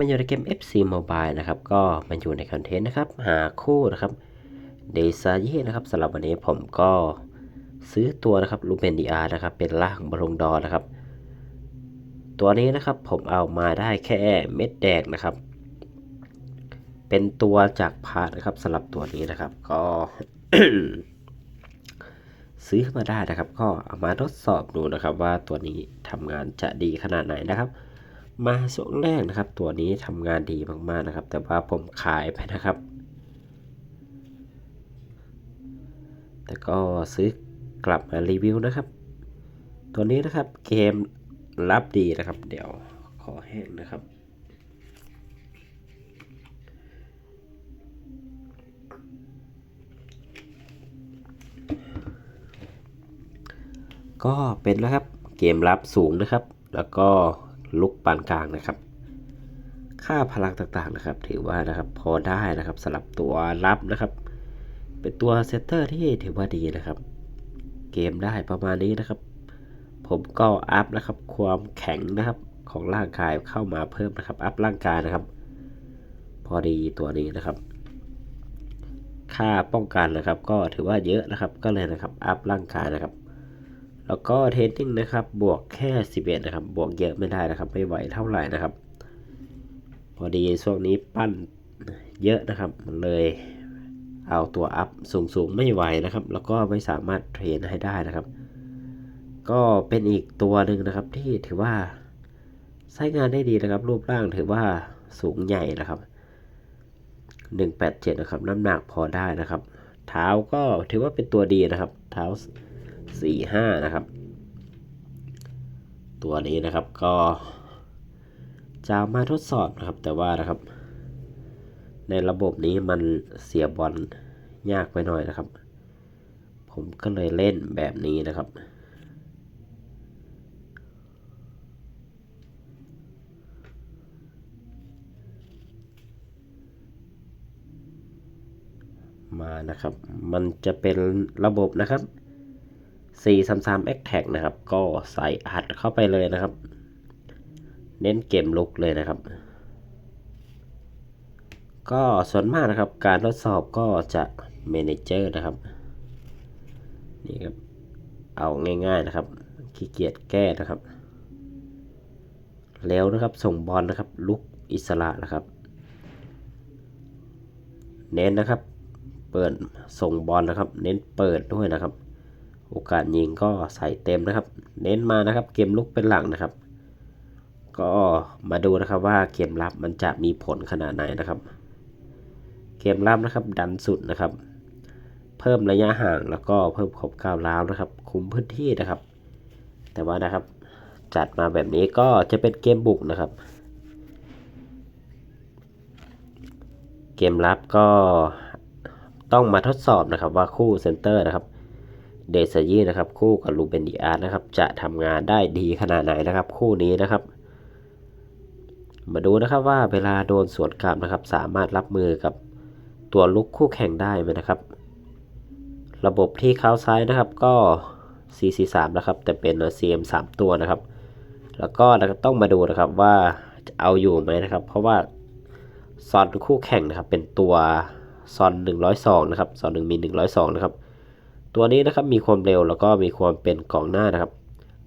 มันอยู่ในเกม FC Mobile นะครับ ก็มันอยู่ในคอนเทนต์นะครับ หาคู่นะครับ เดซาเย่นะครับสำหรับวันนี้ผมก็ซื้อตัวนะครับลูเบนดีอาร์นะครับ เป็นล่างบองดอนะครับ ตัวนี้นะครับผมเอามาได้แค่เม็ดแดงนะครับ เป็นตัวจากพาร์ทนะครับสำหรับตัวนี้นะครับ ก็ซื้อมาได้นะครับ ก็เอามาทดสอบดูนะครับ ว่าตัวนี้ทำงานจะดีขนาดไหนนะครับ มาช่วงแรกนะครับ ตัวนี้ทำงานดีมากๆนะครับ แต่ว่าผมขายไปนะครับ แต่ก็ซื้อกลับมารีวิวนะครับ ตัวนี้นะครับเกมรับดีนะครับ เดี๋ยวขอแห้งนะครับก็เป็นนะครับเกมรับสูงนะครับ แล้วก็ ลุกปานกลางนะครับ ค่าพลังต่างๆนะครับ ถือว่านะครับพอได้นะครับสำหรับตัวรับนะครับ เป็นตัวเซตเตอร์ที่ถือว่าดีนะครับ เกมได้ประมาณนี้นะครับ ผมก็อัพนะครับ ความแข็งนะครับของร่างกายเข้ามาเพิ่มนะครับ อัพร่างกายนะครับ พอดีตัวนี้นะครับค่าป้องกันนะครับ ก็ถือว่าเยอะนะครับก็เลยนะครับ อัพร่างกายนะครับ แล้วก็เทสติ้งนะครับ บวกแค่ 11 นะครับ บวกเยอะไม่ได้นะครับ ไม่ไหวเท่าไหร่นะครับ พอดีช่วงนี้ปั้นเยอะนะครับ มันเลยเอาตัวอัพสูงๆ ไม่ไหวนะครับ แล้วก็ไม่สามารถเทรนให้ได้นะครับ ก็เป็นอีกตัวหนึ่งนะครับที่ถือว่าใช้งานได้ดีนะครับ รูปร่างถือว่าสูงใหญ่นะครับ 187 นะครับ น้ำหนักพอได้นะครับ เท้าก็ถือว่าเป็นตัวดีนะครับ เท้า 45นะครับ ตัวนี้นะครับก็จะมาทดสอบนะครับ แต่ว่านะครับ ในระบบนี้มันเสียบอลยากไปหน่อยนะครับ ผมก็เลยเล่นแบบนี้นะครับมานะครับ มันจะเป็นระบบนะครับ 433 a t t a c นะครับ ก็ใส่อัดเข้าไปเลยนะครับ เน้นเกมลุกเลยนะครับ ก็ส่วนมากนะครับ การทดสอบก็จะ Manager นะครับ นี่ครับ เอาง่ายๆนะครับ ขี้เกียจแก้นะครับ แล้วนะครับส่งบอลนะครับ ลุกอิสระนะครับ เน้นนะครับ เปิดส่งบอลนะครับ เน้นเปิดด้วยนะครับ โอกาสยิงก็ใส่เต็มนะครับ เน้นมานะครับ เกมลุกเป็นหลังนะครับ ก็มาดูนะครับว่าเกมรับมันจะมีผลขนาดไหนนะครับ เกมรับนะครับดันสุดนะครับ เพิ่มระยะห่างแล้วก็เพิ่มขอบก้าวร้าวนะครับ คุมพื้นที่นะครับ แต่ว่านะครับจัดมาแบบนี้ก็จะเป็นเกมบุกนะครับ เกมรับก็ต้องมาทดสอบนะครับว่าคู่เซนเตอร์นะครับ เดซยี่นะครับ คู่กับลูเบนดีอาร์นะครับ จะทำงานได้ดีขนาดไหนนะครับ คู่นี้นะครับ มาดูนะครับว่าเวลาโดนสวนกลับนะครับ สามารถรับมือกับตัวลุกคู่แข่งได้ไหมนะครับ ระบบที่เข้าซ้ายนะครับก็443นะครับ แต่เป็น CM 3 ตัวนะครับ แล้วก็ต้องมาดูนะครับว่าจะเอาอยู่ไหมนะครับ เพราะว่าซอนคู่แข่งนะครับเป็นตัวซอน102นะครับซอน1มี102นะครับ ตัวนี้นะครับมีความเร็วแล้วก็มีความเป็นกองหน้านะครับ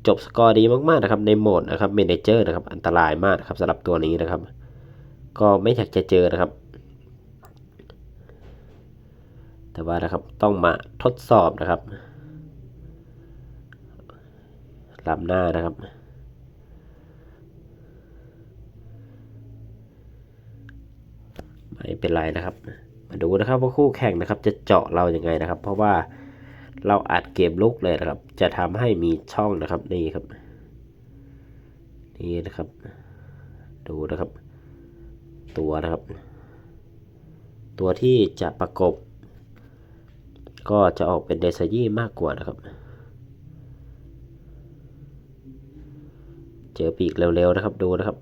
จบสกอร์ดีมากๆนะครับในโหมดนะครับเมนเจอร์นะครับอันตรายมากนะครับสำหรับตัวนี้นะครับ ก็ไม่อยากจะเจอนะครับ แต่ว่านะครับต้องมาทดสอบนะครับลำหน้านะครับไม่เป็นไรนะครับ มาดูนะครับว่าคู่แข่งนะครับ จะเจาะเราอยัางไงนะครับ เพราะว่า เราอัดเกมลุกเลยนะครับ จะทำให้มีช่องนะครับนี่ครับ นี่นะครับ ดูนะครับ ตัวนะครับ ตัวที่จะประกบ ก็จะออกเป็นเดซยี่มากกว่านะครับ เจอปีกเร็วๆนะครับดูนะครับ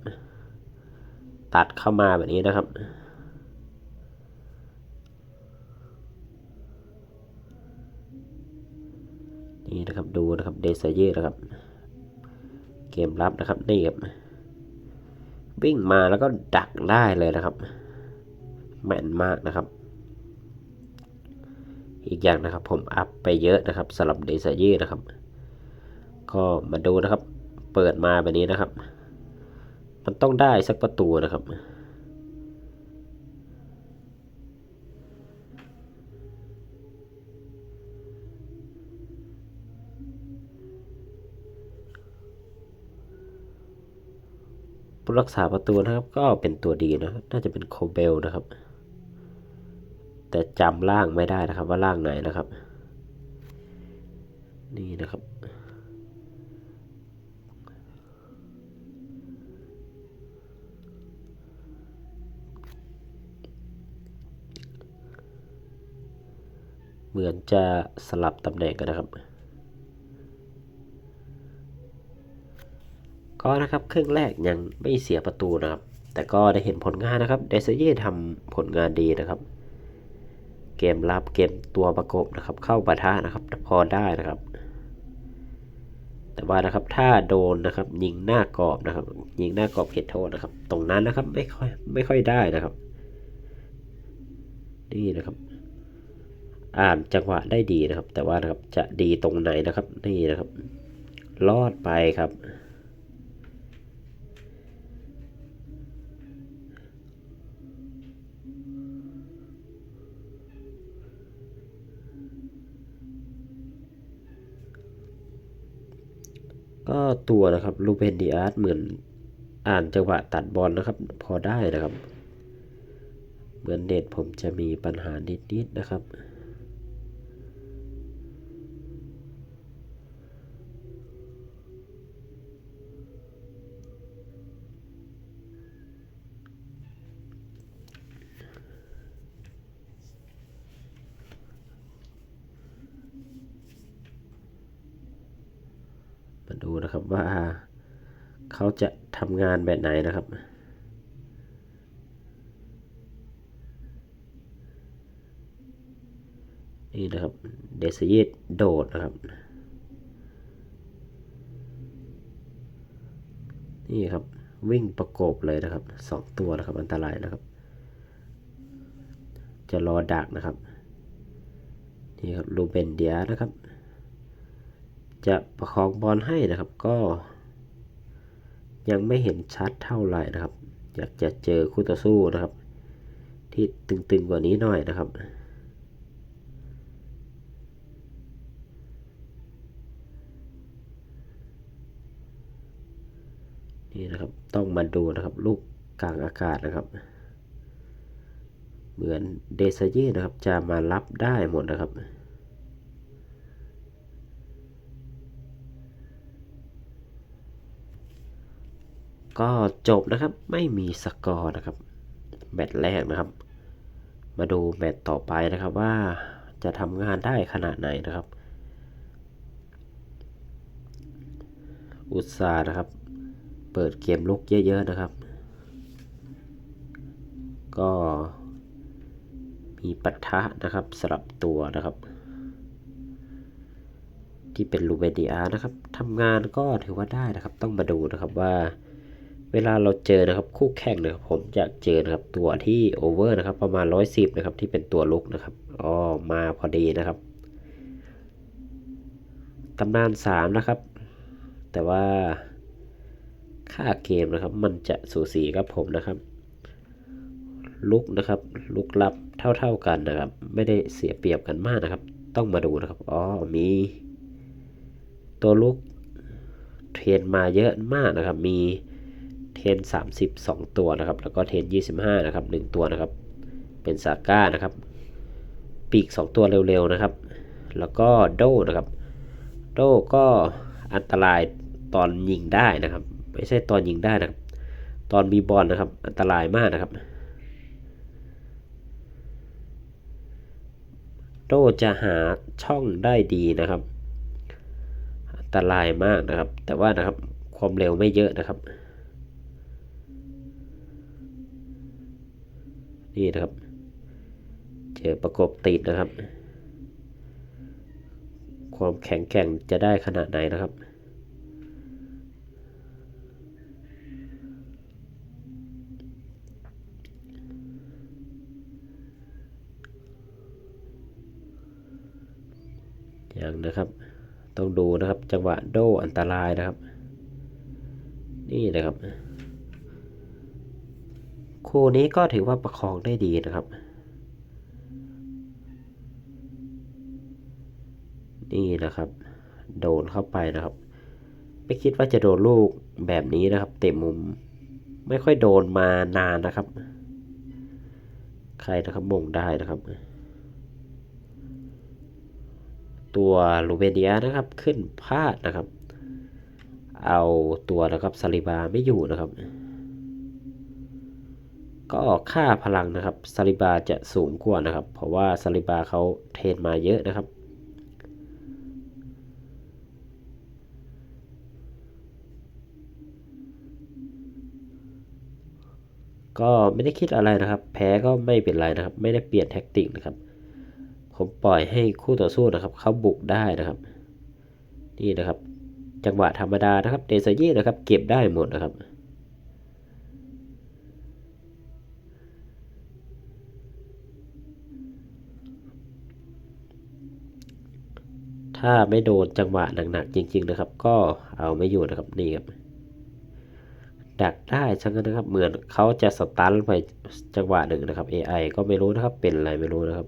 ตัดเข้ามาแบบนี้นะครับ นี่นะครับดูนะครับเดซเยอร์นะครับ เกมรับนะครับนี่ครับวิ่งมาแล้วก็ดักได้เลยนะครับ แม่นมากนะครับ อีกอย่างนะครับผมอัพไปเยอะนะครับสำหรับเดซเย่นะครับ ก็มาดูนะครับ เปิดมาแบบนี้นะครับ มันต้องได้สักประตูนะครับ ผู้รักษาประตูนะครับ ก็เป็นตัวดีนะน่าจะเป็นโคเบลนะครับ แต่จำล่างไม่ได้นะครับ ว่าล่างไหนนะครับ นี่นะครับเหมือนจะสลับตำแหน่งกันนะครับ ก็นะครับครึ่งแรกยังไม่เสียประตูนะครับ แต่ก็ได้เห็นผลงานนะครับเดซเย่ทำผลงานดีนะครับ เกมรับเกมตัวประกบนะครับ เข้าปะทะนะครับพอได้นะครับ แต่ว่านะครับถ้าโดนนะครับยิงหน้ากรอบนะครับ ยิงหน้ากรอบเขตโทษนะครับ ตรงนั้นนะครับไม่ค่อยไม่ค่อยได้นะครับนี่นะครับ อ่านจังหวะได้ดีนะครับ แต่ว่านะครับจะดีตรงไหนนะครับ นี่นะครับ รอดไปครับ ตัวนะครับลูเบนดีอาร์ตเหมือนอ่านจังหวะตัดบอลนะครับ พอได้นะครับ เหมือนเน็ตผมจะมีปัญหานิดๆนะครับ ทำงานแบบไหนนะครับ นี่นะครับ เดซเยตโดดนะครับ นี่ครับวิ่งประกบเลยนะครับสองตัวนะครับ อันตรายนะครับ จะรอดักนะครับ นี่ครับลูเบนเดียนะครับ จะประคองบอลให้นะครับก็ ยังไม่เห็นชัดเท่าไหร่นะครับ อยากจะเจอคู่ต่อสู้นะครับ ที่ตึงๆกว่านี้หน่อยนะครับนี่นะครับต้องมาดูนะครับลูกกลางอากาศนะครับ เหมือนเดซเย่นะครับจะมารับได้หมดนะครับ ก็จบนะครับไม่มีสกอร์นะครับแมตช์แรกนะครับ มาดูแมตช์ต่อไปนะครับว่าจะทำงานได้ขนาดไหนนะครับ อุตสาห์นะครับ เปิดเกมลุกเยอะๆนะครับ ก็มีปัทะนะครับสลับตัวนะครับ ที่เป็นลูเบนดีอาร์นะครับทำงานก็ถือว่าได้นะครับ ต้องมาดูนะครับว่า วลาเราเจอนะครับคู่แข่งนะครับผมอยากเจอนะครับตัวที่โอเวอร์นะครับประมาณ 110นะครับที่เป็นตัวลุกนะครับอ๋อมาพอดีนะครับตำนาน 3 นะครับ แต่ว่าค่าเกมนะครับ มันจะสูสีกับผมนะครับลุกนะครับลุกลับเท่า ๆกันนะครับ ไม่ได้เสียเปรียบกันมากนะครับ ต้องมาดูนะครับอ๋อมี ตัวลุกเทรนมาเยอะมากนะครับ มี เทน30 2ตัวนะครับ แล้วก็เทน25นะครับ1ตัวนะครับ เป็นซาก้านะครับ ปีก2ตัวเร็วๆนะครับ แล้วก็โดนะครับ โดก็อันตรายตอนยิงได้นะครับ ไม่ใช่ตอนยิงได้นะครับ ตอนมีบอลนะครับ อันตรายมากนะครับ โดจะหาช่องได้ดีนะครับ อันตรายมากนะครับ แต่ว่านะครับความเร็วไม่เยอะนะครับ นี่นะครับ เจอประกบติดนะครับ ความแข็งแกร่งจะได้ขนาดไหนนะครับอย่างนะครับ ต้องดูนะครับจังหวะโดอันตรายนะครับ นี่นะครับ คู่นี้ก็ถือว่าประคองได้ดีนะครับ นี่นะครับ โดนเข้าไปนะครับ ไม่คิดว่าจะโดนลูกแบบนี้นะครับ เตะมุม ไม่ค่อยโดนมานานนะครับ ใครนะครับมงได้นะครับ ตัวลูเบเนียนะครับขึ้นพลาดนะครับ เอาตัวนะครับซาลิบาไม่อยู่นะครับ ก็ค่าพลังนะครับซาลิบาจะสูงกว่านะครับ เพราะว่าซาลิบาเขาเทรนมาเยอะนะครับ ก็ไม่ได้คิดอะไรนะครับ แพ้ก็ไม่เป็นไรนะครับ ไม่ได้เปลี่ยนแท็กติกนะครับ ผมปล่อยให้คู่ต่อสู้นะครับเขาบุกได้นะครับนี่นะครับ จังหวะธรรมดานะครับเดซยี่นะครับ เก็บได้หมดนะครับ ถ้าไม่โดนจังหวะหนักๆจริง ๆนะครับ ก็เอาไม่อยู่นะครับนี่ครับดักได้ชั้นนะครับ เหมือนเขาจะสตันไปจังหวะหนึ่งนะครับ AI ก็ไม่รู้นะครับเป็นอะไรไม่รู้นะครับ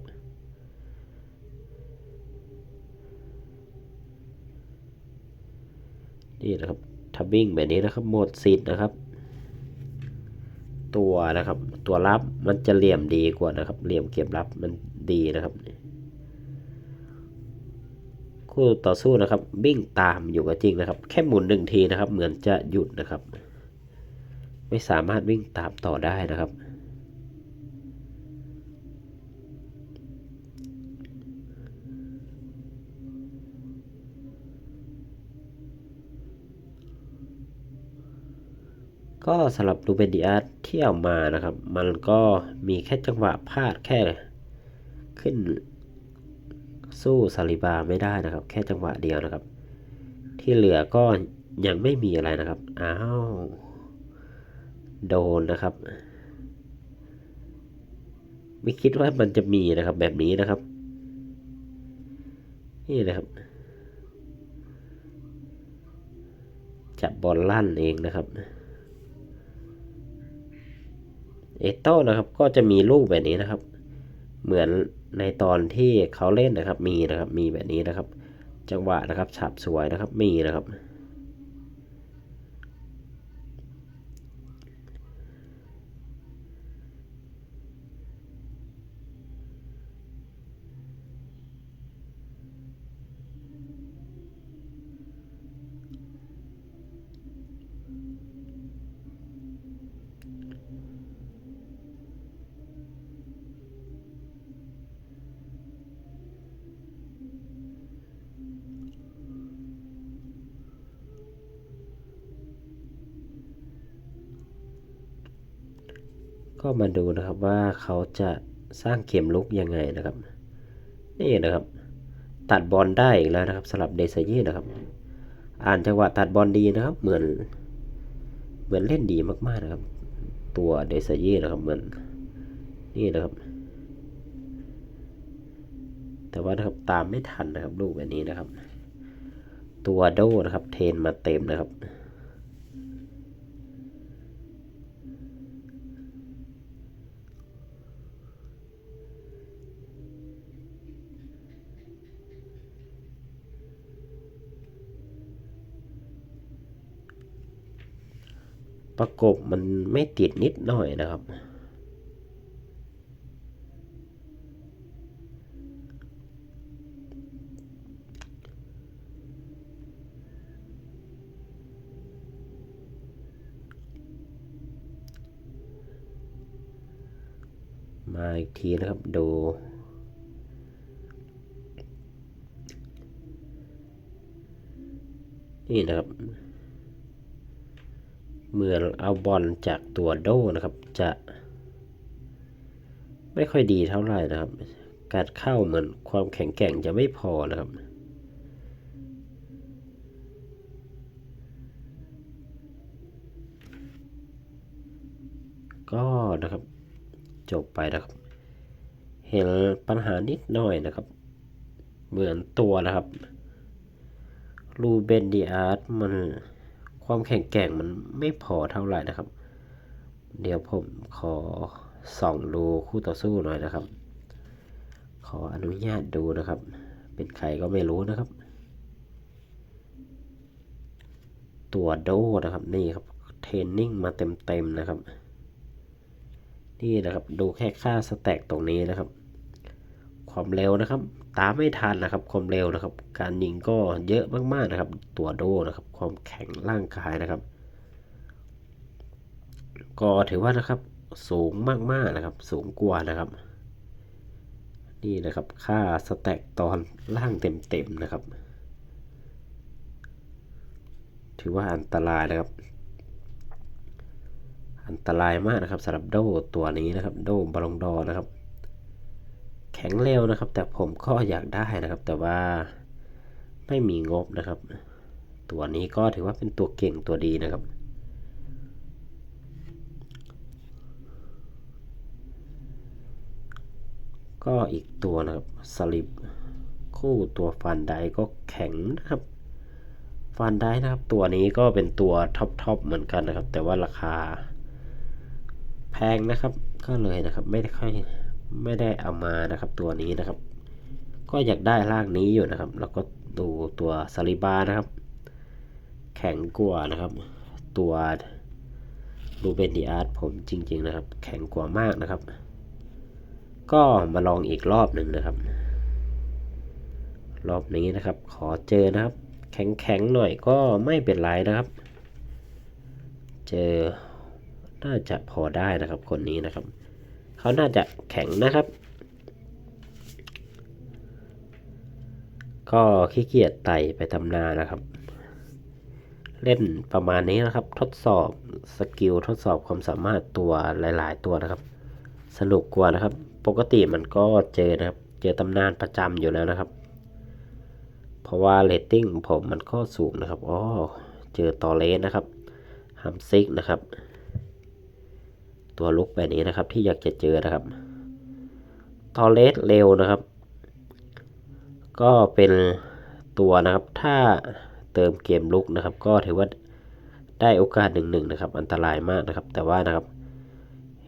นี่นะครับทับบิ้งแบบนี้นะครับหมดสิทธิ์นะครับ ตัวนะครับ ตัวรับมันจะเหลี่ยมดีกว่านะครับ เหลี่ยมเก็บรับมันดีนะครับ คู่ต่อสู้นะครับบิ้งตามอยู่ก็จริงนะครับ แค่หมุนหนึ่งทีนะครับ เหมือนจะหยุดนะครับ ไม่สามารถวิ่งตามต่อได้นะครับก็สำหรับดูเบนดิอาร์ที่เอามานะครับ มันก็มีแค่จังหวะพลาดแค่ขึ้น สู้ซาลิบาไม่ได้นะครับ แค่จังหวะเดียวนะครับ ที่เหลือก็ยังไม่มีอะไรนะครับ อ้าว โดนนะครับ ไม่คิดว่ามันจะมีนะครับ แบบนี้นะครับ นี่นะครับ จับบอลลั่นเองนะครับ เอโต้นะครับ ก็จะมีลูกแบบนี้นะครับ เหมือน ในตอนที่เขาเล่นนะครับมีนะครับมีแบบนี้นะครับ จังหวะนะครับฉับสวยนะครับมีนะครับ ก็มาดูนะครับว่าเขาจะสร้างเกมลุกยังไงนะครับ นี่นะครับ ตัดบอลได้อีกแล้วนะครับสำหรับเดซายี่นะครับ อ่านจังหวะตัดบอลดีนะครับ เหมือน เหมือนเล่นดีมากๆนะครับ ตัวเดซายี่นะครับเหมือนนี่นะครับ แต่ว่านะครับตามไม่ทันนะครับลูกแบบนี้นะครับ ตัวโดนะครับ เทนมาเต็มนะครับ ประกบมันไม่ติดนิดหน่อยนะครับ มาอีกทีนะครับดูนี่นะครับ เหมือนเอาบอลจากตัวโดนะครับ จะไม่ค่อยดีเท่าไหร่นะครับ การเข้าเหมือนความแข็งแกร่งจะไม่พอนะครับก็นะครับจบไปนะครับ เห็นปัญหานิดหน่อยนะครับ เหมือนตัวนะครับรูเบนดีอาร์ตมัน ความแข็งแกร่งมันไม่พอเท่าไหร่นะครับ เดี๋ยวผมขอส่องดูคู่ต่อสู้หน่อยนะครับ ขออนุญาตดูนะครับ เป็นใครก็ไม่รู้นะครับ ตัวโดนะครับนี่ครับเทรนนิ่งมาเต็มๆนะครับนี่นะครับดูแค่ค่าสแต็กตรงนี้นะครับ ความเร็วนะครับ ตามไม่ทันนะครับ ความเร็วนะครับ การยิงก็เยอะมากๆนะครับ ตัวโดนะครับ ความแข็งร่างกายนะครับ ก็ถือว่านะครับสูงมากๆนะครับ สูงกว่านะครับ นี่นะครับค่าสแต็กตอนล่างเต็มๆนะครับ ถือว่าอันตรายนะครับ อันตรายมากนะครับสำหรับโดตัวนี้นะครับ โดบอลงดอนะครับ แข็งเร็วนะครับ แต่ผมก็อยากได้นะครับ แต่ว่าไม่มีงบนะครับ ตัวนี้ก็ถือว่าเป็นตัวเก่งตัวดีนะครับ ก็อีกตัวนะครับสลิปคู่ตัวฟันไดก็แข็งนะครับฟันได้นะครับตัวนี้ก็เป็นตัวท็อปทอปเหมือนกันนะครับ แต่ว่าราคาแพงนะครับ ก็เลยนะครับ ไม่ได้ค่อย ไม่ได้เอามานะครับตัวนี้นะครับ ก็อยากได้ร่างนี้อยู่นะครับ แล้วก็ดูตัวซาลิบานะครับ แข็งกว่านะครับ ตัวดูเบนดีอาร์ตผมจริง ๆ นะครับ แข็งกว่ามากนะครับ ก็มาลองอีกรอบหนึ่งนะครับ รอบนี้นะครับ ขอเจอนะครับ แข็งๆหน่อยก็ไม่เป็นไรนะครับ เจอน่าจะพอได้นะครับคนนี้นะครับ เขาน่าจะแข็งนะครับ ก็ขี้เกียจไต่ไปทำนานะครับ เล่นประมาณนี้นะครับ ทดสอบสกิลทดสอบความสามารถตัวหลาย ๆ ตัวนะครับ สนุกกว่านะครับ ปกติมันก็เจอนะครับ เจอตำนานประจำอยู่แล้วนะครับ เพราะว่าเรตติ้งผมมันก็สูงนะครับอ๋อเจอตอเลสนะครับฮัมซิกนะครับ ตัวลุกแบบนี้นะครับ ที่อยากจะเจอนะครับตอเลสเร็วนะครับ ก็เป็นตัวนะครับ ถ้าเติมเกมลุกนะครับ ก็ถือว่าได้โอกาสหนึ่งหนึ่งนะครับ อันตรายมากนะครับ แต่ว่านะครับ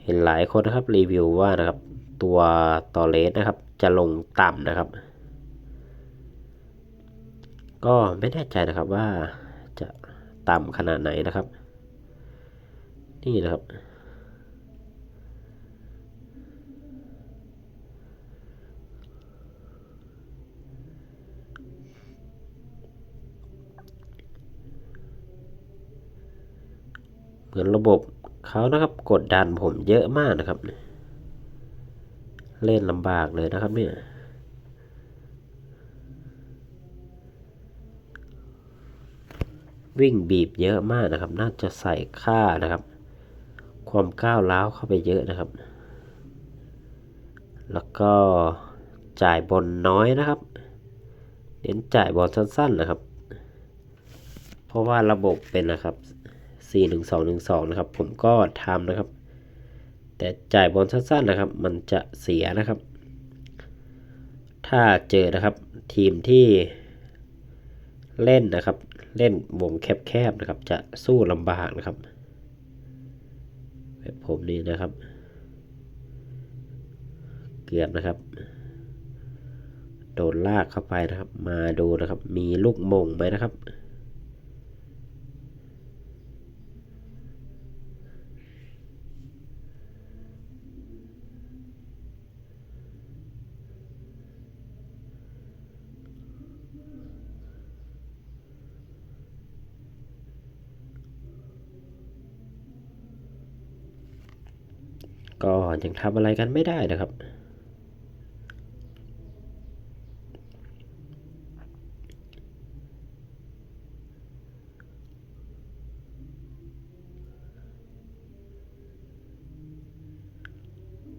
เห็นหลายคนนะครับรีวิวว่านะครับ ตัวตอเลสนะครับ จะลงต่ำนะครับ ก็ไม่แน่ใจนะครับว่าจะต่ำขนาดไหนนะครับ นี่นะครับ เหมือนระบบเขานะครับกดดันผมเยอะมากนะครับ เล่นลำบากเลยนะครับเนี่ยวิ่งบีบเยอะมากนะครับ น่าจะใส่ค่านะครับ ความก้าวร้าวเข้าไปเยอะนะครับ แล้วก็จ่ายบอลน้อยนะครับ เน้นจ่ายบอลสั้นๆนะครับ เพราะว่าระบบเป็นนะครับ 4-1-2-1-2 นะครับ ผมก็ทำนะครับ แต่จ่ายบอลสั้นๆนะครับ มันจะเสียนะครับ ถ้าเจอนะครับทีมที่เล่นนะครับ เล่นวงแคบๆนะครับ จะสู้ลำบากนะครับแบบผมนี่นะครับ เกือบนะครับ โดนลากเข้าไปนะครับ มาดูนะครับ มีลูกมงไหมนะครับ ก็ยังทำอะไรกันไม่ได้นะครับ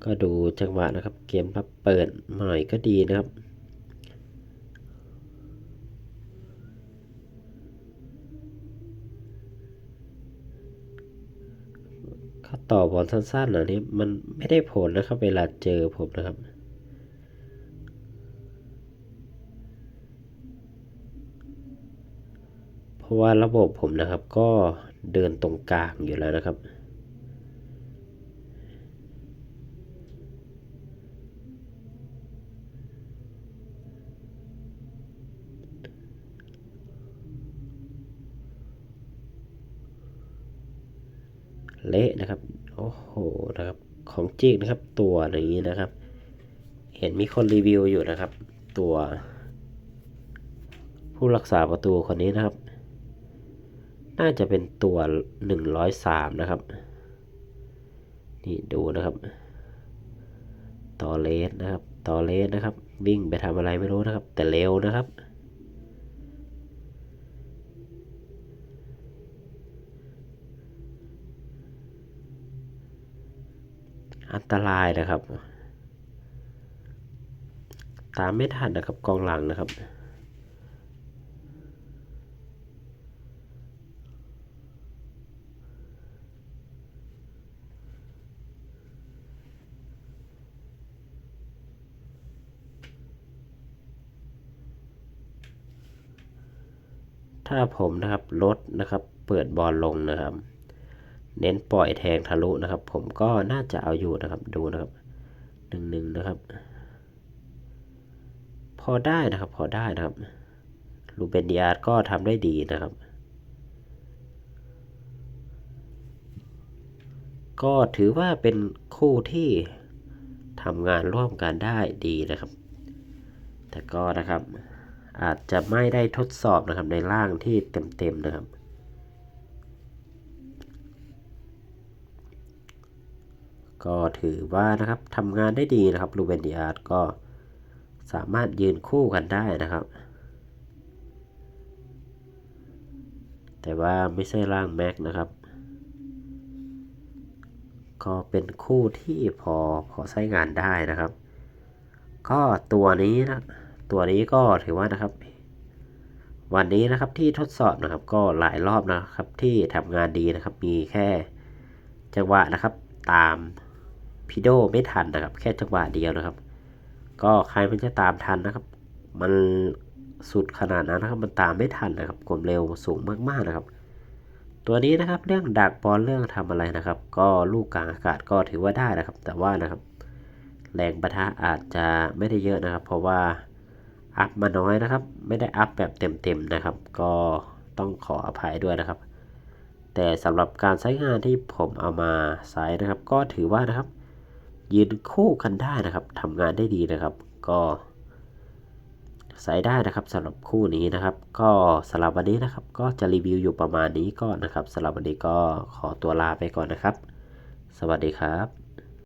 ก็ดูจังหวะนะครับ เกมพับเปิดหน่อยก็ดีนะครับ ต่อบอลสั้นๆอันนี้มันไม่ได้ผลนะครับ เวลาเจอผมนะครับ เพราะว่าระบบผมนะครับก็เดินตรงกลางอยู่แล้วนะครับเละนะครับ โอ้โหนะครับของจริงนะครับตัวอย่างนี้นะครับ เห็นมีคนรีวิวอยู่นะครับ ตัว ผู้รักษาประตูคนนี้นะครับ น่าจะเป็นตัวหนึ่งร้อยสามนะครับ นี่ดูนะครับตอเลสนะครับตอเลสนะครับ วิ่งไปทำอะไรไม่รู้นะครับ แต่เร็วนะครับ อันตรายนะครับ ตามไม่ทันนะครับกองหลังนะครับถ้าผมนะครับลดนะครับ เปิดบอลลงนะครับ เน้นปล่อยแทงทะลุนะครับ ผมก็น่าจะเอาอยู่นะครับดูนะครับหนึ่งหนึ่งนะครับ พอได้นะครับ พอได้นะครับลูเบนดิอาร์ก็ทำได้ดีนะครับ ก็ถือว่าเป็นคู่ที่ทำงานร่วมกันได้ดีนะครับ แต่ก็นะครับอาจจะไม่ได้ทดสอบนะครับในร่างที่เต็มๆนะครับ ก็ถือว่านะครับทำงานได้ดีนะครับลูเวนดิอาร์ก็สามารถยืนคู่กันได้นะครับ แต่ว่าไม่ใช่ร่างแม็กนะครับ ก็เป็นคู่ที่พอพอใช้งานได้นะครับ ก็ตัวนี้นะตัวนี้ก็ถือว่านะครับ วันนี้นะครับที่ทดสอบนะครับ ก็หลายรอบนะครับที่ทำงานดีนะครับ มีแค่จังหวะนะครับตาม พิโดไม่ทันนะครับ แค่จังหวะเดียวนะครับ ก็ใครมันจะตามทันนะครับ มันสุดขนาดนั้นนะครับ มันตามไม่ทันนะครับความเร็วสูงมากๆนะครับ ตัวนี้นะครับเรื่องดักบอลเรื่องทำอะไรนะครับ ก็ลูกกลางอากาศก็ถือว่าได้นะครับ แต่ว่านะครับ แรงประทะอาจจะไม่ได้เยอะนะครับ เพราะว่าอัพมาน้อยนะครับ ไม่ได้อัพแบบเต็มๆนะครับ ก็ต้องขออภัยด้วยนะครับ แต่สำหรับการใช้งานที่ผมเอามาใช้นะครับ ก็ถือว่านะครับ ยืนคู่กันได้นะครับทำงานได้ดีนะครับ ก็ใส่ได้นะครับสำหรับคู่นี้นะครับ ก็สำหรับวันนี้นะครับ ก็จะรีวิวอยู่ประมาณนี้ก่อนนะครับสำหรับวันนี้ก็ขอตัวลาไปก่อนนะครับ สวัสดีครับ